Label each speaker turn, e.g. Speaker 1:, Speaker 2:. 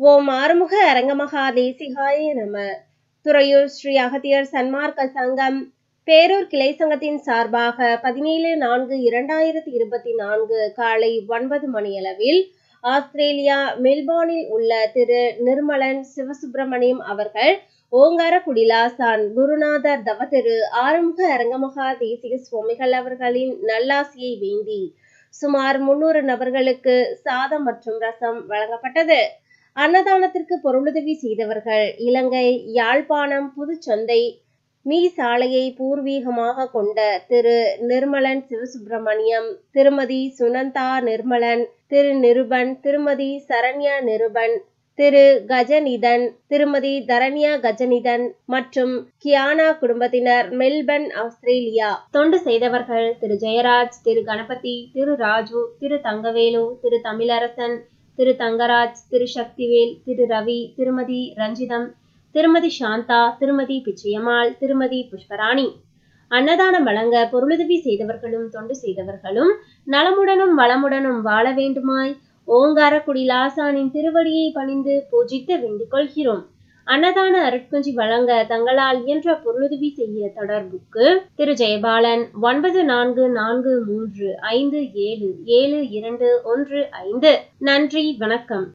Speaker 1: ஓம் ஆறுமுக அரங்கமகா தேசிகாய நம. துறையூர் ஸ்ரீ அகத்தியர் சன்மார்க்க சங்கம் பேரூர் கிளை சங்கத்தின் சார்பாக பதினேழு நான்கு இரண்டாயிரத்தி இருபத்தி நான்கு காலை ஒன்பது மணியளவில் ஆஸ்திரேலியா மெல்போர்னில் உள்ள திரு நிர்மலன் சிவசுப்பிரமணியம் அவர்கள் ஓங்கார குடிலாசான் குருநாதர் தவதிரு ஆறுமுக அரங்கமகா தேசிக சுவாமிகள் அவர்களின் நல்லாசியை வேண்டி சுமார் முன்னூறு நபர்களுக்கு சாதம் மற்றும் ரசம் வழங்கப்பட்டது. அன்னதானத்திற்கு பொருளுதவி செய்தவர்கள். இலங்கை யாழ்ப்பாணம் புதுச்சந்தை மீ சாலையை பூர்வீகமாக கொண்ட திரு நிர்மலன் சிவசுப்பிரமணியம் திருமதி சுனந்தா நிர்மலன் திரு நிருபன் திருமதி சரண்யா நிருபன் திரு கஜநிதன் திருமதி தரண்யா கஜநிதன் மற்றும் கியானா குடும்பத்தினர் மெல்பர்ன் ஆஸ்திரேலியா. தொண்டு செய்தவர்கள் திரு ஜெயராஜ் திரு கணபதி திரு ராஜு திரு தங்கவேலு திரு தமிழரசன் திரு தங்கராஜ் திரு சக்திவேல் திரு ரவி திருமதி ரஞ்சிதம் திருமதி சாந்தா திருமதி பிச்சையம்மாள் திருமதி புஷ்பராணி. அன்னதானம் வழங்க பொருளுதவி செய்தவர்களும் தொண்டு செய்தவர்களும் நலமுடனும் வளமுடனும் வாழ வேண்டுமாய் ஓங்காரக்குடி லாசானின் திருவடியை பணிந்து பூஜித்து வேண்டிக் கொள்கிறோம். அன்னதான அருட்குஞ்சி வழங்க தங்களால் இயன்ற பொருளுதவி செய்ய தொடர்புக்கு திரு ஜெயபாலன் ஒன்பது நான்கு நான்கு மூன்று ஐந்து ஏழு ஏழு இரண்டு ஒன்று ஐந்து. நன்றி வணக்கம்.